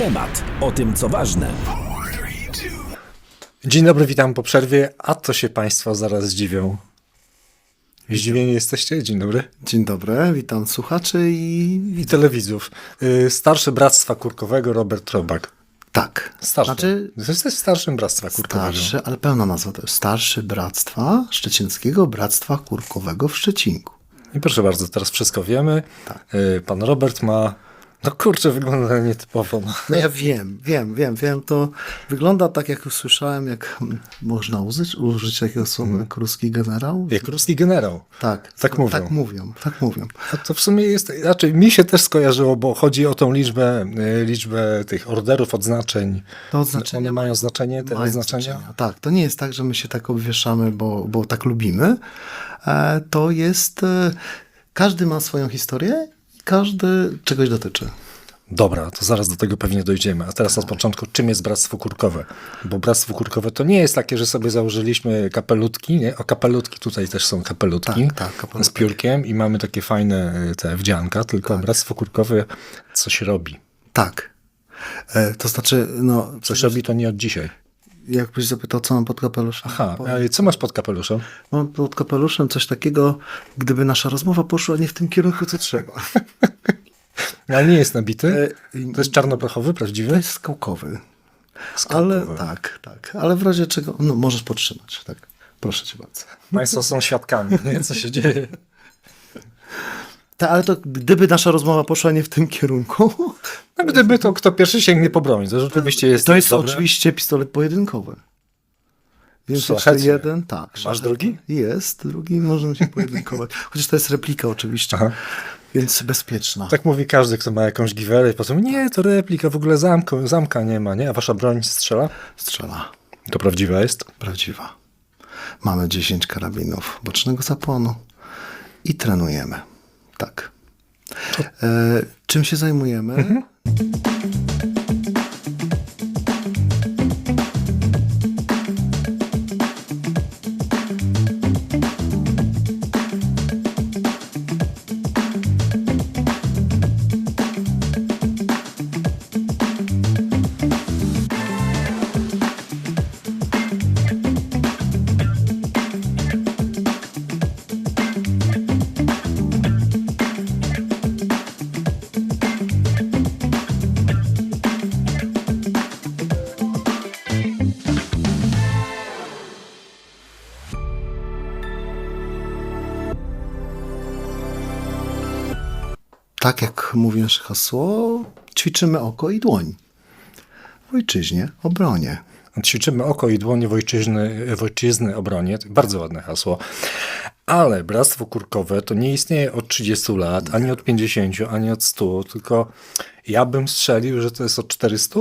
temat o tym, co ważne. Dzień dobry, witam po przerwie. A to się Państwo zaraz zdziwią. Zdziwieni jesteście? Dzień dobry. Dzień dobry, witam słuchaczy i I telewizów. Y, Starszy Bractwa Kurkowego Robert Robak. tak. Starszy. Znaczy Jesteś starszym Bractwa Kurkowego. starszy, ale pełna nazwa to jest Starszy Bractwa Szczecińskiego Bractwa Kurkowego w Szczecinku. I proszę bardzo, teraz wszystko wiemy. Tak. Y, Pan Robert ma... No kurczę, wygląda nietypowo. No. No ja wiem, wiem, wiem, wiem. To wygląda tak, jak już słyszałem, jak można użyć, użyć takiego słowa jak ruski generał. Jak ruski generał. Tak, Tak mówią. Tak mówią, tak mówią. A to w sumie jest, znaczy mi się też skojarzyło, bo chodzi o tą liczbę, y, liczbę tych orderów, odznaczeń. To oznaczenia One mają znaczenie, te mają oznaczenia? znaczenia. Tak, to nie jest tak, że my się tak obwieszamy, bo, bo tak lubimy. E, To jest, e, każdy ma swoją historię każdy czegoś dotyczy. Dobra, to zaraz do tego pewnie dojdziemy. A teraz od początku, czym jest Bractwo Kurkowe? Bo Bractwo Kurkowe to nie jest takie, że sobie założyliśmy kapelutki, nie? O kapelutki tutaj też są kapelutki Tak, tak, kapelutki. z piórkiem i mamy takie fajne y, te wdzianka, tylko Tak. Bractwo Kurkowe coś robi. Tak. E, To znaczy, no, Coś robi to nie od dzisiaj. Jakbyś zapytał, co mam pod kapeluszem. Aha, a co masz pod kapeluszem? Mam pod kapeluszem coś takiego, gdyby nasza rozmowa poszła nie w tym kierunku, co trzeba. Ale nie jest nabity. E, To jest czarnoprochowy, To prawdziwy? jest skałkowy. Ale tak, tak. Ale w razie czego, no możesz podtrzymać, tak. Proszę cię bardzo. Państwo są świadkami, nie? co się dzieje. Tak, ale to gdyby nasza rozmowa poszła nie w tym kierunku, No, gdyby to kto pierwszy sięgnie po broń, to rzeczywiście jest to jest dobre. oczywiście pistolet pojedynkowy. Więc jeszcze jeden, tak. Masz drugi? Jest, drugi możemy się pojedynkować. Chociaż to jest replika oczywiście, Aha. więc bezpieczna. Tak mówi każdy, kto ma jakąś giwerę i potem nie, to replika, w ogóle zamka, zamka nie ma, nie? A wasza broń strzela? Strzela. To prawdziwa jest? Prawdziwa. Mamy 10 karabinów bocznego zapłonu i trenujemy. Tak. E, czym się zajmujemy? Tak jak mówi nasze hasło, ćwiczymy oko i dłoń. W ojczyźnie, obronie. Ćwiczymy oko i dłonie w ojczyzny, w ojczyzny obronie. Bardzo ładne hasło. Ale Bractwo Kurkowe to nie istnieje od 30 lat, ani od 50, ani od 100, tylko ja bym strzelił, że to jest od 400?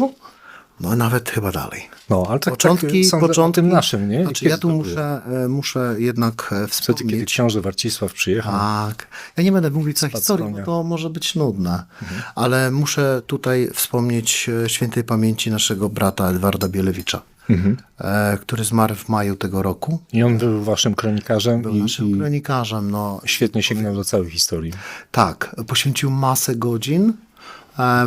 No nawet chyba dalej. No, ale tak, Początki, tak początki tym naszym, nie? Znaczy, ja tu muszę, e, muszę jednak e, Wtedy, kiedy wspomnieć. książę Warcisław przyjechał. Tak. Ja nie będę mówić całej Spadł z historii, bo to może być nudne. Mhm. Ale muszę tutaj wspomnieć e, świętej pamięci naszego brata Edwarda Bielewicza, Mhm. który zmarł w maju tego roku. I on był waszym kronikarzem Był i, naszym i kronikarzem. No, świetnie sięgnął do całej historii. Tak, poświęcił masę godzin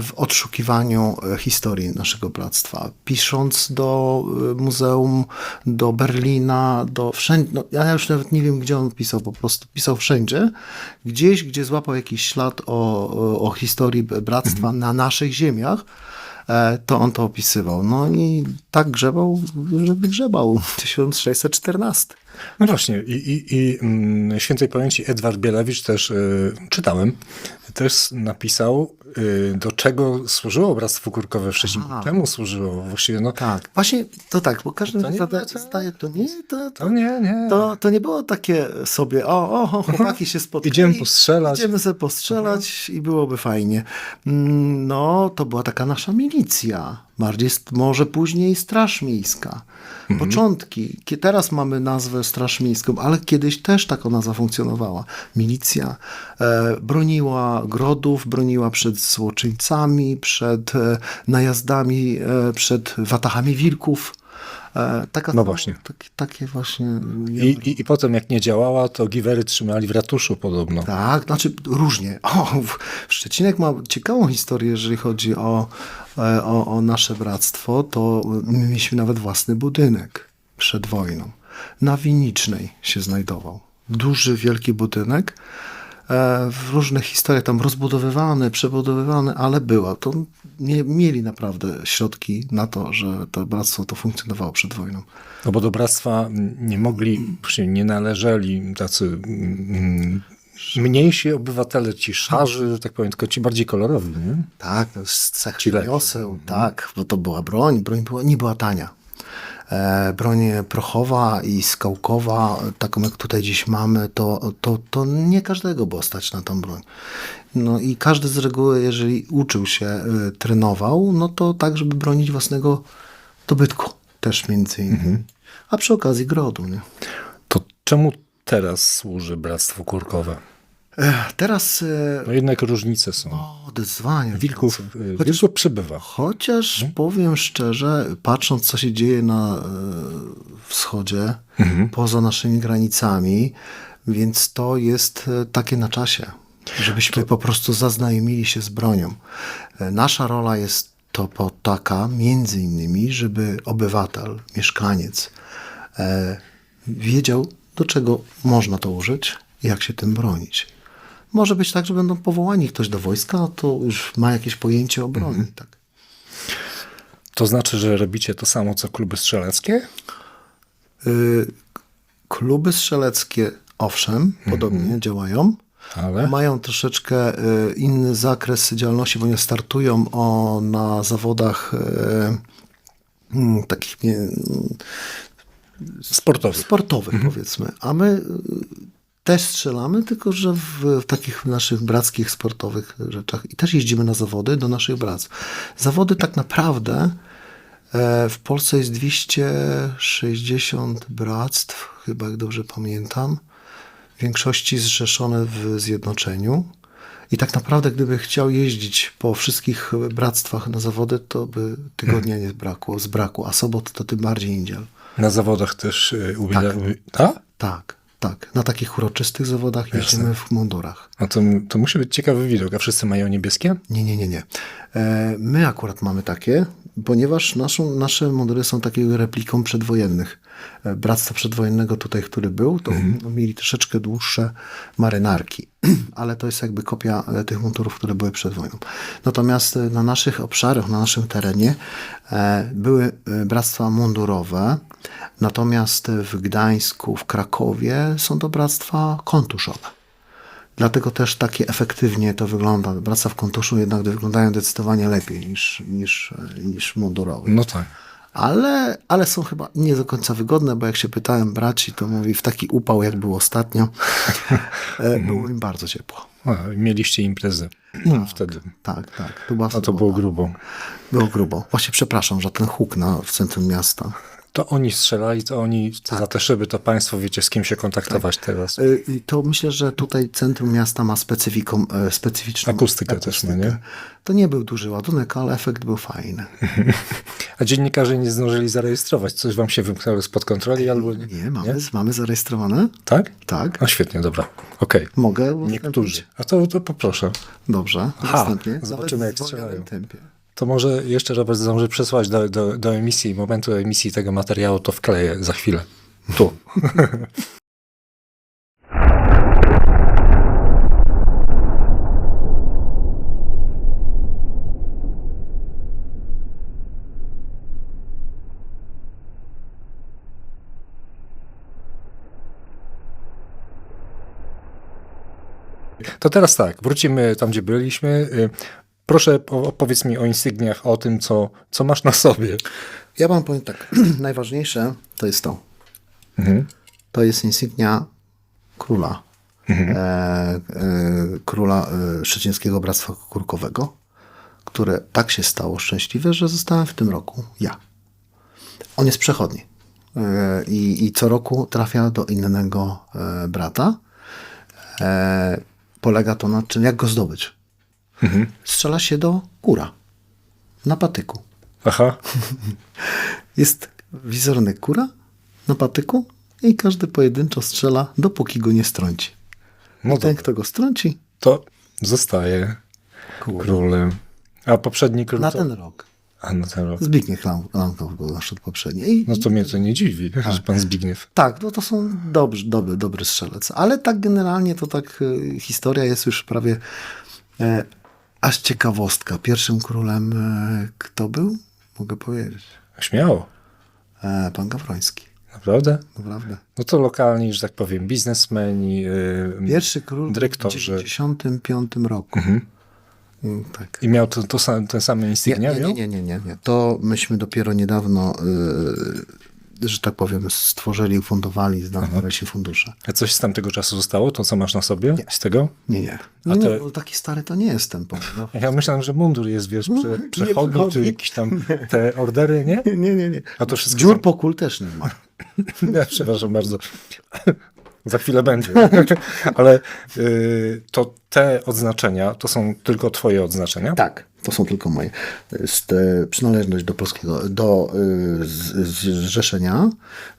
w odszukiwaniu e, historii naszego bractwa. Pisząc do e, muzeum, do Berlina, do wszędzie. No, ja już nawet nie wiem, gdzie on pisał, po prostu pisał wszędzie. Gdzieś, gdzie złapał jakiś ślad o, o, historii bractwa na naszych ziemiach. e, To on to opisywał. No i tak grzebał, że wygrzebał 1614. No właśnie, i, i, i mm, świętej pamięci Edward Bielewicz też y, czytałem, też napisał, do czego służyło Bractwo Kurkowe w Szczecinku. Aha. Czemu służyło? Właściwie, no, Tak, właśnie to tak, bo każdy To nie zada, to- nie, to, to, to nie, nie. to, to nie było takie sobie, o, o, chłopaki się spotkali. Idziemy postrzelać. Idziemy sobie postrzelać i byłoby fajnie. Mm, No, to była taka nasza milicja. Bardziej, może później Straż Miejska. Mhm. Początki. Teraz mamy nazwę Straż Miejską, ale kiedyś też taka nazwa funkcjonowała. Milicja e, broniła grodów, broniła przed złoczyńcami, przed e, najazdami, e, przed watachami wilków. E, taka, No właśnie. Takie, takie właśnie... I, i, I potem jak nie działała, to giwery trzymali w ratuszu podobno. Tak, znaczy różnie. O, Szczecinek ma ciekawą historię, jeżeli chodzi o, e, o, o nasze bractwo, to my mieliśmy nawet własny budynek przed wojną. Na Winicznej się znajdował. Duży, wielki budynek. E, W różnych historiach tam rozbudowywany, przebudowywany, ale była. To nie, mieli naprawdę środki na to, że to bractwo to funkcjonowało przed wojną. No bo do bractwa nie mogli, nie należeli tacy mm, mniejsi obywatele, ci szarzy, tak powiem, tylko ci bardziej kolorowi, nie? Tak, z cech wioseł, tak, bo to była broń. Broń była, nie była tania. E, broń prochowa i skałkowa, taką jak tutaj dziś mamy, to, to, to nie każdego było stać na tą broń. No i każdy z reguły, jeżeli uczył się, y, trenował, no to tak, żeby bronić własnego dobytku też między innymi. A przy okazji grodu, nie? To czemu teraz służy Bractwo Kurkowe? Ech, teraz e, No jednak różnice są. o, zdecydowanie. Wilków, y, Chociaż- wilków przybywa. Chociaż powiem szczerze, patrząc co się dzieje na e, wschodzie, poza naszymi granicami, więc to jest e, takie na czasie, żebyśmy po prostu zaznajomili się z bronią. E, Nasza rola jest to po taka, między innymi, żeby obywatel, mieszkaniec e, wiedział, do czego można to użyć i jak się tym bronić. Może być tak, że będą powołani ktoś do wojska, no to już ma jakieś pojęcie o broni. Tak. To znaczy, że robicie to samo, co kluby strzeleckie? Y, Kluby strzeleckie, owszem, podobnie działają. Ale? Mają troszeczkę y, inny zakres działalności, bo nie startują o, na zawodach mm, takich Sportowych. sportowych, powiedzmy. A my też strzelamy, tylko że w, w takich naszych brackich sportowych rzeczach. I też jeździmy na zawody do naszych bractw. Zawody tak naprawdę e, w Polsce jest 260 bractw, chyba jak dobrze pamiętam. W większości zrzeszone w zjednoczeniu. I tak naprawdę, gdyby chciał jeździć po wszystkich bractwach na zawody, to by tygodnia nie zbrakło, zbrakło, a sobot to tym bardziej indziel. Na zawodach też y, ubiera... Tak. A? Tak, tak. Na takich uroczystych zawodach jeździmy w mundurach. A to, to musi być ciekawy widok. A wszyscy mają niebieskie? Nie, nie, nie, nie. E, my akurat mamy takie, ponieważ naszą, nasze mundury są taką repliką przedwojennych. E, Bractwa przedwojennego tutaj, który był, to no, mieli troszeczkę dłuższe marynarki, ale to jest jakby kopia e, tych mundurów, które były przed wojną. Natomiast e, na naszych obszarach, na naszym terenie były bractwa mundurowe, natomiast w Gdańsku, w Krakowie są to bractwa kontuszowe. Dlatego też takie efektywnie to wygląda. Bractwa w kontuszu jednak wyglądają zdecydowanie lepiej niż, niż, niż mundurowe. No tak. Ale, ale są chyba nie do końca wygodne, bo jak się pytałem braci, to mówi w taki upał, jak był ostatnio, e, było im bardzo ciepło. A, mieliście imprezy wtedy. Tak, tak. To, była A to było grubo. Było grubo. Właśnie przepraszam, że ten huk na, w centrum miasta. To oni strzelali, to oni za te szyby, to państwo wiecie, z kim się kontaktować teraz. E, I to myślę, że tutaj centrum miasta ma specyfiką, e, specyficzną Akustykę też ma, nie? To nie był duży ładunek, ale efekt był fajny. A dziennikarze nie zdążyli zarejestrować. Coś wam się wymknęło spod kontroli albo nie? Nie, mamy, mamy zarejestrowane? Tak? Tak. No świetnie, dobra. Okej. Mogę? Niektórzy. A to, to poproszę. Dobrze. Aha, Następnie. zobaczymy, Nawet jak strzelają. tempie. To może jeszcze Robert zdąży przesłać do, do, do emisji, momentu emisji tego materiału, to wkleję za chwilę. Tu. To teraz tak, wrócimy tam, gdzie byliśmy. Proszę po- opowiedz mi o insygniach, o tym, co, co masz na sobie. Ja wam powiem tak. Najważniejsze to jest to. Mhm. To jest insygnia króla. E, e, króla e, Szczecińskiego Bractwa Kurkowego, które tak się stało szczęśliwe, że zostałem w tym roku ja. On jest przechodni. E, i, I co roku trafia do innego e, brata. E, polega to na czym, jak go zdobyć. Strzela się do kura na patyku. Aha, Jest wizerunek kura na patyku i każdy pojedynczo strzela, dopóki go nie strąci. No Ten, to, kto go strąci, to zostaje królem. A poprzedni król na to... ten rok. A, na ten rok. Zbigniew Lamkow był nasz poprzedni. I, No to mnie to nie dziwi, że pan Zbigniew. Tak, no to są dobrzy, dobry, dobry strzelec. Ale tak generalnie to tak e, historia jest już prawie e, aż ciekawostka. Pierwszym królem e, kto był? Mogę powiedzieć. Śmiało. E, pan Gawroński. Naprawdę? Naprawdę. No to lokalni, że tak powiem, biznesmeni, yy, Pierwszy król dyrektorzy. w 95 roku. Mm, Tak. I miał to, to sam, ten sam Nie, insygnia? nie, nie, nie, nie, nie, nie. To myśmy dopiero niedawno, że tak powiem, stworzyli, ufundowali, znaleźli fundusze. A coś z tamtego czasu zostało? To, co masz na sobie? Z tego? Nie, nie. A Nie, nie, bo taki stary to nie jestem. powiem, No. Ja myślałem, że mundur jest, wiesz, prze, przechodni, czy jakieś tam te ordery, nie? Nie, nie, nie. A to wszystko Dziur pokul też nie ma. Ja, przepraszam bardzo. Za chwilę będzie. Ale y, to te odznaczenia, to są tylko twoje odznaczenia? Tak, to są tylko moje. Jest e, przynależność do polskiego, do e, zrzeszenia.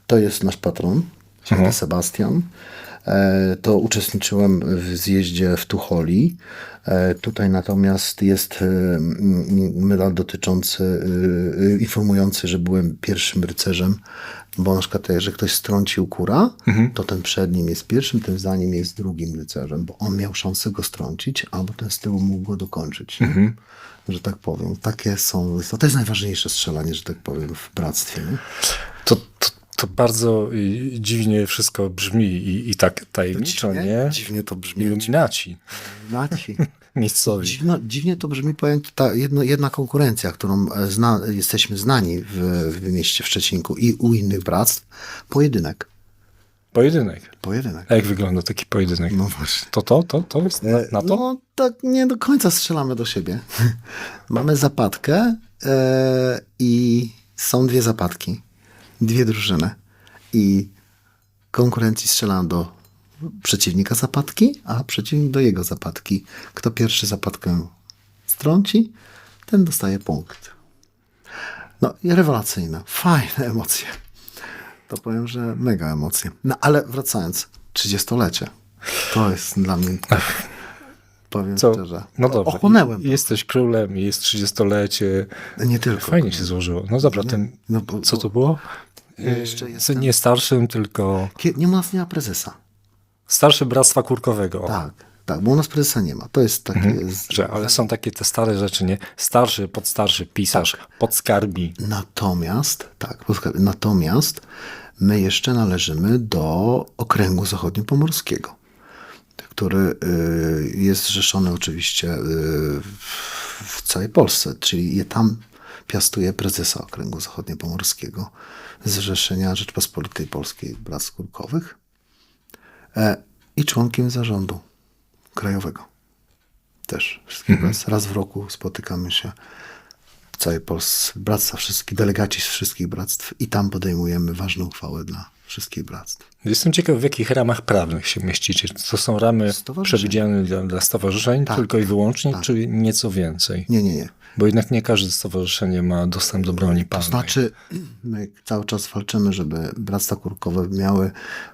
To jest nasz patron, święty Sebastian. E, to uczestniczyłem w zjeździe w Tucholi. E, tutaj natomiast jest e, medal dotyczący, informujący, że byłem pierwszym rycerzem, bo na przykład że ktoś strącił kura, to ten przed nim jest pierwszym, ten za nim jest drugim rycerzem, bo on miał szansę go strącić, albo ten z tyłu mógł go dokończyć. nie? Że tak powiem. Takie są, to jest najważniejsze strzelanie, że tak powiem, w bractwie. To, to, to bardzo dziwnie wszystko brzmi i, i tak tajemniczo, nie? Dziwnie to brzmi. Iluminaci Maci. miejscowi. Dziwno, dziwnie to brzmi, powiem, ta jedno, jedna konkurencja, którą e, zna, jesteśmy znani w, w mieście w Szczecinku i u innych bractw, pojedynek. Pojedynek. Pojedynek. A jak wygląda taki pojedynek? No właśnie. To to, to, to jest na, na to? No tak nie do końca strzelamy do siebie. Mamy zapadkę e, i są dwie zapadki, dwie drużyny i konkurencji strzela do przeciwnika zapadki, a przeciwnik do jego zapadki. Kto pierwszy zapadkę strąci, ten dostaje punkt. No i rewelacyjne, fajne emocje. To powiem, że mega emocje. No ale wracając, 30-lecie. To jest dla mnie powiem Co? szczerze. No dobrze. Ochłonęłem. Jesteś królem, jest 30-lecie. Nie tylko. Fajnie się złożyło. No dobra, ten, no bo- co to było? Jeszcze Y, jestem- Nie starszym, tylko Nie u nas nie ma prezesa. starszy Bractwa Kurkowego. Tak, tak, bo u nas prezesa nie ma. To jest takie... z- Że, ale są takie te stare rzeczy, nie? Starszy, podstarszy, pisarz, podskarbi. Natomiast, tak, natomiast my jeszcze należymy do okręgu zachodniopomorskiego, który y, jest zrzeszony oczywiście y, w- w całej Polsce, czyli je tam piastuje prezesa okręgu zachodniopomorskiego Zrzeszenia Rzeczpospolitej Polskiej Brat Skórkowych e, i członkiem zarządu krajowego. Też wszystkich bractw. Raz w roku spotykamy się w całej Polsce, bractwa wszystkich, delegaci z wszystkich bractw i tam podejmujemy ważne uchwały dla wszystkich bractw. Jestem ciekaw, w jakich ramach prawnych się mieścicie. Czy to są ramy przewidziane dla, dla stowarzyszeń Tak. tylko i wyłącznie, Tak. czy nieco więcej? Nie, nie, nie. Bo jednak nie każde stowarzyszenie ma dostęp do broni To palnej. znaczy, my cały czas walczymy, żeby bractwa kurkowe miały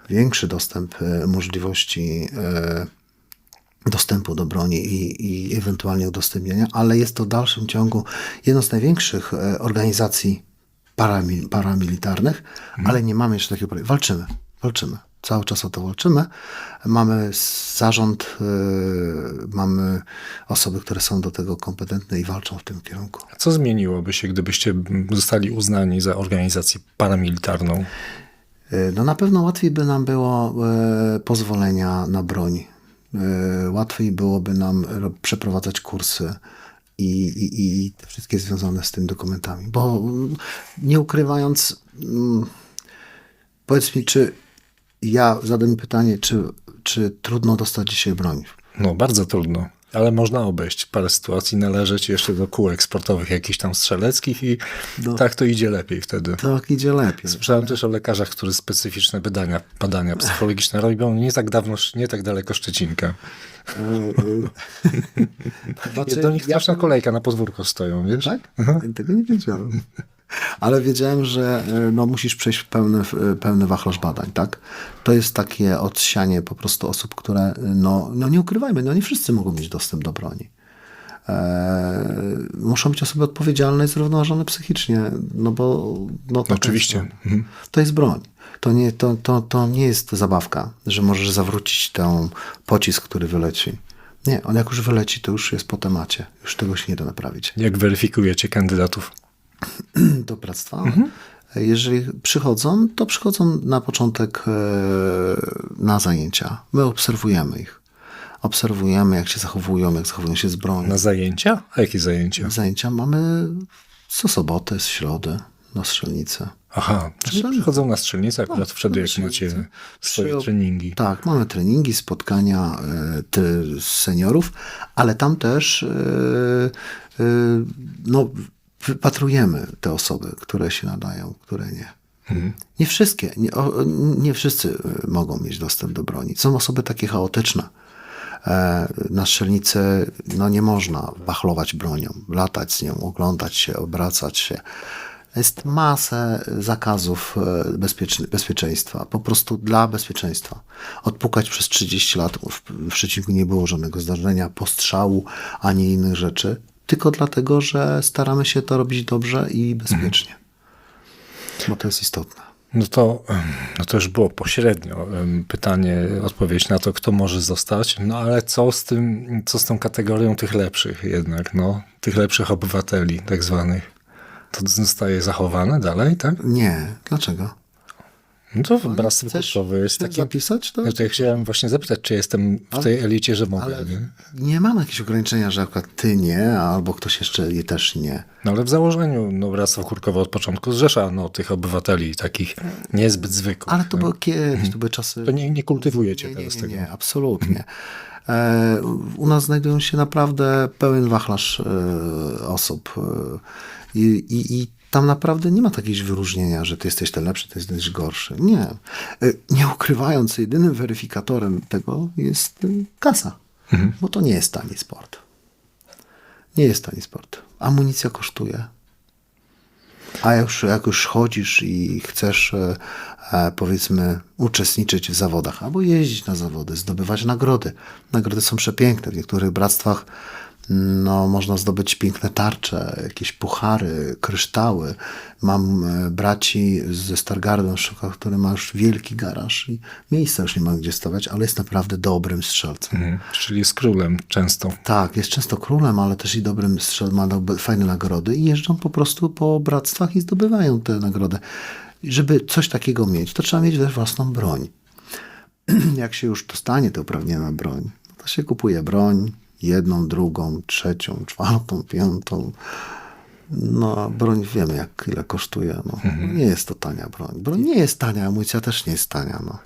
większy dostęp, e, możliwości e, dostępu do broni i, i ewentualnie udostępnienia, ale jest to w dalszym ciągu jedno z największych e, organizacji paramil, paramilitarnych, ale nie mamy jeszcze takiego projektu. Walczymy, walczymy. Cały czas o to walczymy. Mamy zarząd, e, mamy osoby, które są do tego kompetentne i walczą w tym kierunku. Co zmieniłoby się, gdybyście zostali uznani za organizację paramilitarną? E, No na pewno łatwiej by nam było e, pozwolenia na broń. Łatwiej byłoby nam ro- przeprowadzać kursy i, i, i te wszystkie związane z tym dokumentami. Bo mm, nie ukrywając, mm, powiedz mi, czy ja zadam pytanie, czy, czy trudno dostać dzisiaj broń? No, bardzo trudno. Ale można obejść parę sytuacji, należeć jeszcze do kółek sportowych jakichś tam strzeleckich i No. tak to idzie lepiej wtedy. Tak idzie lepiej. Słyszałem też o lekarzach, którzy specyficzne badania, badania psychologiczne robią nie tak dawno, nie tak daleko Szczecinka. Znaczy, do nich ja- straszna kolejka na podwórko stoją, wiesz? Tak? Tego nie wiedziałem. Ale wiedziałem, że e, no, musisz przejść pełny, e, pełny wachlarz badań, tak? To jest takie odsianie po prostu osób, które, e, no, no nie ukrywajmy, no nie wszyscy mogą mieć dostęp do broni. E, muszą być osoby odpowiedzialne i zrównoważone psychicznie, no bo... No, taka Oczywiście. Jest broń. To jest broń. To nie, to, to, to nie jest zabawka, że możesz zawrócić ten pocisk, który wyleci. Nie, on jak już wyleci, to już jest po temacie. Już tego się nie da naprawić. Jak weryfikujecie kandydatów? do bractwa. Jeżeli przychodzą, to przychodzą na początek e, na zajęcia. My obserwujemy ich. Obserwujemy, jak się zachowują, jak zachowują się z bronią. Na zajęcia? A jakie zajęcia? Zajęcia mamy co sobotę, z środy na strzelnicy. Aha, czyli przychodzą na strzelnicę akurat wtedy, jak macie swoje treningi. Tak, mamy treningi, spotkania e, ty, seniorów, ale tam też e, no, wypatrujemy te osoby, które się nadają, które nie. Nie wszystkie, nie, o, nie wszyscy e, mogą mieć dostęp do broni. Są osoby takie chaotyczne. E, Na strzelnicy no, nie można wachlować bronią, latać z nią, oglądać się, obracać się. Jest masę zakazów e, bezpiecz, bezpieczeństwa, po prostu dla bezpieczeństwa. Odpukać przez 30 lat w, w nie było żadnego zdarzenia, postrzału ani innych rzeczy, tylko dlatego, że staramy się to robić dobrze i bezpiecznie. Bo to jest istotne. No to, no to już było pośrednio pytanie, odpowiedź na to, kto może zostać. No ale co z tym, co z tą kategorią tych lepszych jednak, no, tych lepszych obywateli tak zwanych? To zostaje zachowane dalej, tak? Nie, dlaczego? No to Chcesz- kulturowe jest takie... zapisać to? Ja chciałem właśnie zapytać, czy jestem w tej elicie, że mogę, Ale nie? nie mamy jakiegoś ograniczenia, że akurat ty nie, albo ktoś jeszcze je też nie. No ale w założeniu no, Bractwo Kurkowe od początku zrzesza no, tych obywateli takich niezbyt zwykłych. Ale to było kiedyś, to były czasy... To nie, nie kultywujecie Nie, nie, teraz nie, tego. nie, absolutnie. E, u nas znajdują się naprawdę pełen wachlarz e, osób e, i, i, i tam naprawdę nie ma takiego wyróżnienia, że ty jesteś ten lepszy, ty jesteś gorszy. Nie. E, nie ukrywając, jedynym weryfikatorem tego jest e, kasa, bo to nie jest tani sport. Nie jest tani sport. Amunicja kosztuje. A jak już, jak już chodzisz i chcesz, e, powiedzmy, uczestniczyć w zawodach, albo jeździć na zawody, zdobywać nagrody. Nagrody są przepiękne. W niektórych bractwach no, można zdobyć piękne tarcze, jakieś puchary, kryształy. Mam e, braci ze Stargardu, na przykład, który ma już wielki garaż i miejsca już nie ma gdzie stawiać, ale jest naprawdę dobrym strzelcem. Mhm. Czyli z królem często. Tak, jest często królem, ale też i dobrym strzel, ma fajne nagrody i jeżdżą po prostu po bractwach i zdobywają tę nagrodę. I Żeby coś takiego mieć, to trzeba mieć też własną broń. Jak się już dostanie to uprawnienie na broń, to się kupuje broń, jedną, drugą, trzecią, czwartą, piątą. No, a broń wiemy, jak ile kosztuje. No. Nie jest to tania broń. Broń nie jest tania, amunicja też nie jest tania. No.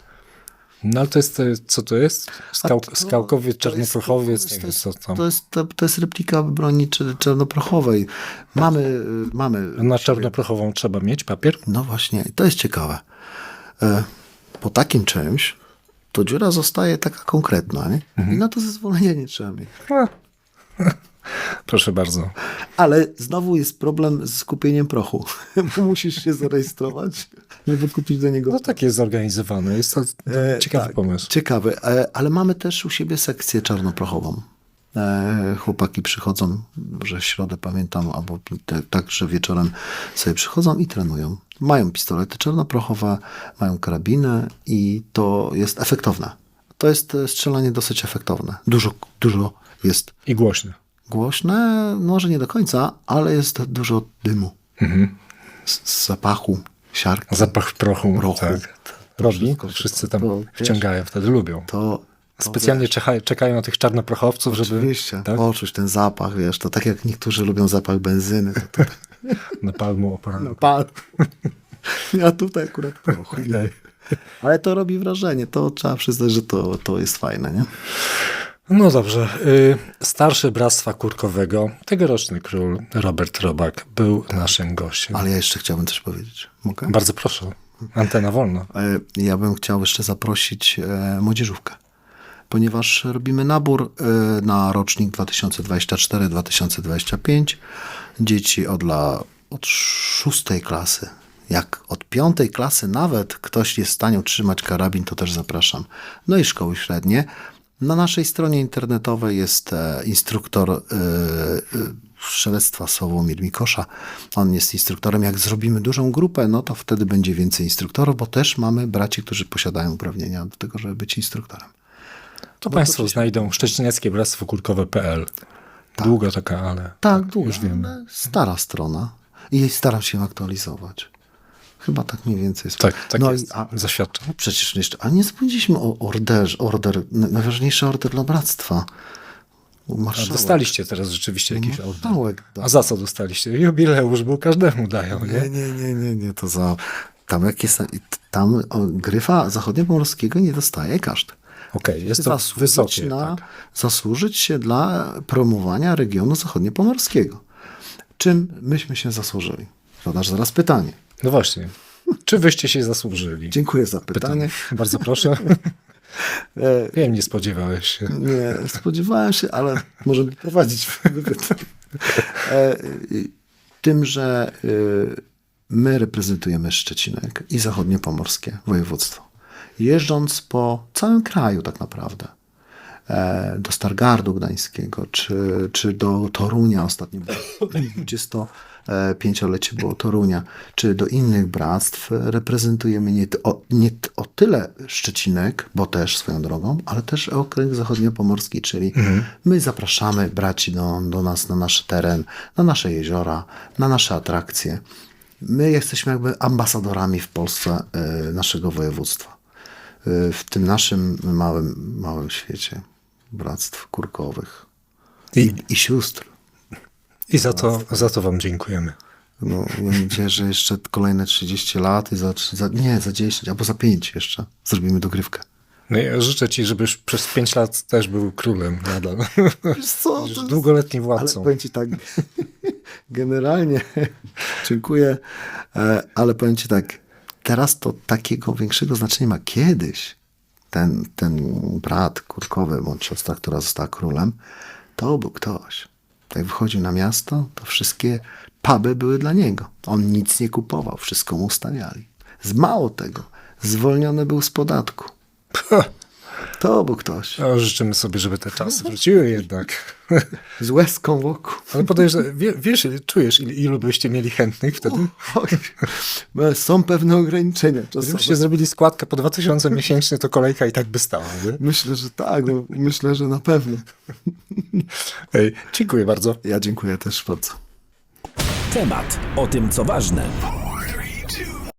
No ale to jest, co to jest? Skał, to- skałkowiec, to jest- czarnoprochowiec, to nie jest- wiem co tam. To jest, to, to jest replika broni czarnoprochowej. Mamy, y, mamy. Na czarnoprochową trzeba mieć papier? No właśnie, to jest ciekawe. E, Po takim czymś to dziura zostaje taka konkretna, nie? Mhm. I na to zezwolenia nie trzeba mieć. Proszę bardzo. Ale znowu jest problem z kupieniem prochu. Musisz się zarejestrować, żeby kupić do niego No tak jest zorganizowane. Jest to E, ciekawy tak, pomysł. Ciekawy, e, ale mamy też u siebie sekcję czarnoprochową. E, Chłopaki przychodzą, że w środę pamiętam, albo te, tak, że wieczorem sobie przychodzą i trenują. Mają pistolety czarnoprochowe, mają karabiny i to jest efektowne. To jest e, strzelanie dosyć efektowne. Dużo, dużo jest I głośne. głośne, może nie do końca, ale jest dużo dymu. Z, z zapachu, siarki. Zapach prochu. Prochu. Tak. Robi. Wszyscy tam to, wciągają, wtedy lubią. To Specjalnie czeka, czekają na tych czarnoprochowców, żeby Oczywiście, tak? poczuć ten zapach, wiesz, to tak jak niektórzy lubią zapach benzyny. To, to, na palmu operacji. pan. Ja tutaj akurat prochu. Okej. Ale to robi wrażenie, to trzeba przyznać, że to, to jest fajne, nie? No dobrze. Y, Starszy Bractwa Kurkowego, tegoroczny król Robert Robak był naszym gościem. Ale ja jeszcze chciałbym coś powiedzieć. Mogę? Bardzo proszę. Antena wolna. E, Ja bym chciał jeszcze zaprosić e, młodzieżówkę, ponieważ robimy nabór e, na rocznik 2024-2025. Dzieci od, la, od szóstej klasy. Jak od piątej klasy nawet ktoś jest w stanie utrzymać karabin, to też zapraszam. No i szkoły średnie. Na naszej stronie internetowej jest e, instruktor e, e, strzelectwa Sławomir Mikosza. On jest instruktorem. Jak zrobimy dużą grupę, no to wtedy będzie więcej instruktorów, bo też mamy braci, którzy posiadają uprawnienia do tego, żeby być instruktorem. To Państwo znajdą szczecineckie bractwo kurkowe.pl. Długa taka, ale Tak, długo. już wiemy. Stara strona. I staram się aktualizować. Chyba tak mniej więcej jest. Tak, tak no, jest. i- A Zaświadczam. przecież jeszcze, a nie zapomnieliśmy o orderze, order, najważniejszy order dla bractwa. U A marszałek. dostaliście teraz rzeczywiście jakiś order. Marszałek da. A za co dostaliście? Jubileusz, bo każdemu dają, nie? Nie, nie, nie, nie, nie, to za... Tam jak jest, tam o, gryfa zachodniopomorskiego nie dostaje każdy. Okej, jest to wysokie. na, Tak. zasłużyć się dla promowania regionu zachodniopomorskiego. Czym myśmy się zasłużyli? Zadasz zaraz pytanie. No właśnie. Czy wyście się zasłużyli? Dziękuję za pytanie. Bardzo proszę. E, Wiem, nie spodziewałeś się. Nie, spodziewałem się, ale możemy prowadzić wywiad. E, Tym, że y, my reprezentujemy Szczecinek i zachodniopomorskie województwo. Jeżdżąc po całym kraju tak naprawdę, e, do Stargardu Gdańskiego, czy, czy do Torunia ostatnio, było 25-lecie było Torunia, czy do innych bractw, reprezentujemy nie, o, nie o tyle Szczecinek, bo też swoją drogą, ale też okręg zachodniopomorski, czyli my zapraszamy braci do, do nas na nasz teren, na nasze jeziora, na nasze atrakcje. My jesteśmy jakby ambasadorami w Polsce e, naszego województwa. W tym naszym małym, małym świecie bractw kurkowych i, i sióstr. I za to, za to wam dziękujemy. No, mam nadzieję, że jeszcze kolejne 30 lat i za, za nie, za 10 albo za 5 jeszcze zrobimy dogrywkę. No ja życzę ci, żebyś przez pięć lat też był królem nadal. Wiesz co? Już długoletnim Ale władcą. powiem ci tak, generalnie dziękuję, e, ale powiem ci tak, teraz to takiego większego znaczenia ma kiedyś. Ten, ten brat kurkowy, bądź siostra, która została królem, to był ktoś. Jak wychodził na miasto, to wszystkie puby były dla niego. On nic nie kupował, wszystko mu stawiali. Z mało tego, zwolniony był z podatku. To był ktoś. No, życzymy sobie, żeby te czasy wróciły jednak. Z łezką wokół. Ale podejrzewam, wie, wiesz, czujesz, il- ilu byście mieli chętnych wtedy? Bo są pewne ograniczenia czasowe. Gdybyście zrobili składkę po 2000 miesięcznie, to kolejka i tak by stała. Nie? Myślę, że tak, no, myślę, że na pewno. Ej, dziękuję bardzo. Ja dziękuję też bardzo. Temat o tym, co ważne.